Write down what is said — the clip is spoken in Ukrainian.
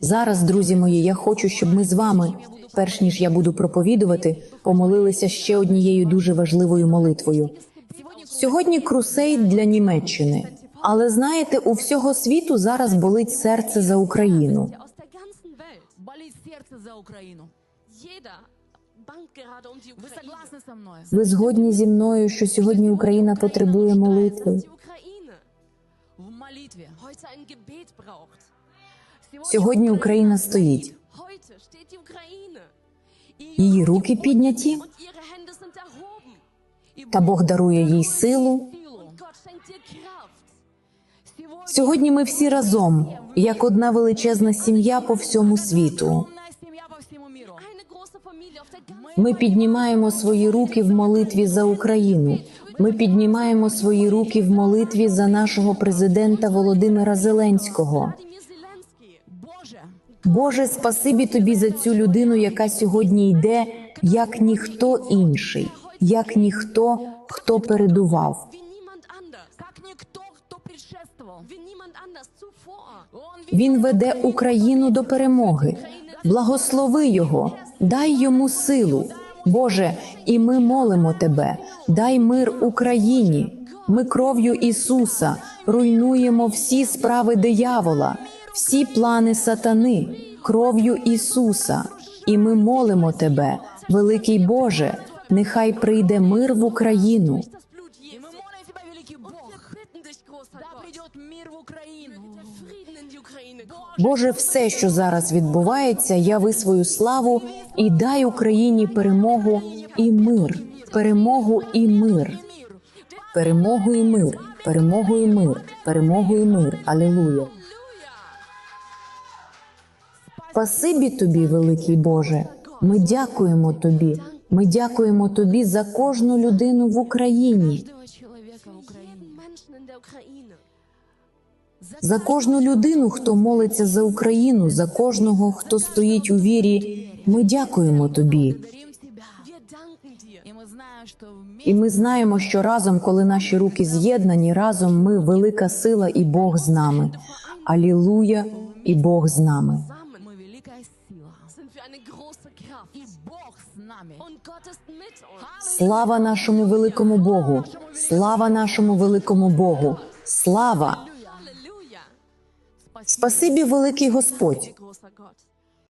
Зараз, друзі мої, я хочу, щоб ми з вами, перш ніж я буду проповідувати, помолилися ще однією дуже важливою молитвою. Сьогодні крусейд для Німеччини. Але знаєте, у всього світу зараз болить серце за Україну. Ви згодні зі мною, що сьогодні Україна потребує молитви. Сьогодні Україна стоїть. Її руки підняті, та Бог дарує їй силу. Сьогодні ми всі разом, як одна величезна сім'я по всьому світу. Ми піднімаємо свої руки в молитві за Україну. Ми піднімаємо свої руки в молитві за нашого президента Володимира Зеленського. Боже, спасибі тобі за цю людину, яка сьогодні йде, як ніхто інший, як ніхто, хто передував. Він веде Україну до перемоги. Благослови його, дай йому силу. Боже, і ми молимо тебе. Дай мир Україні. Ми кров'ю Ісуса руйнуємо всі справи диявола, всі плани сатани, кров'ю Ісуса. І ми молимо тебе, великий Боже, нехай прийде мир в Україну. Боже, все, що зараз відбувається, яви свою славу і дай Україні перемогу і мир, перемогу і Мир. перемогу і мир, перемогу і мир, перемогу і мир. Алілуя. Спасибі тобі, великий Боже. Ми дякуємо тобі. Ми дякуємо тобі за кожну людину в Україні, за кожну людину, хто молиться за Україну, за кожного, хто стоїть у вірі. Ми дякуємо тобі. І ми знаємо, що разом, коли наші руки з'єднані, разом ми велика сила і Бог з нами. Алілуя, і Бог з нами. Сила. Бог нами. Слава нашому великому Богу! Слава нашому великому Богу! Слава! Спасибі, великий Господь!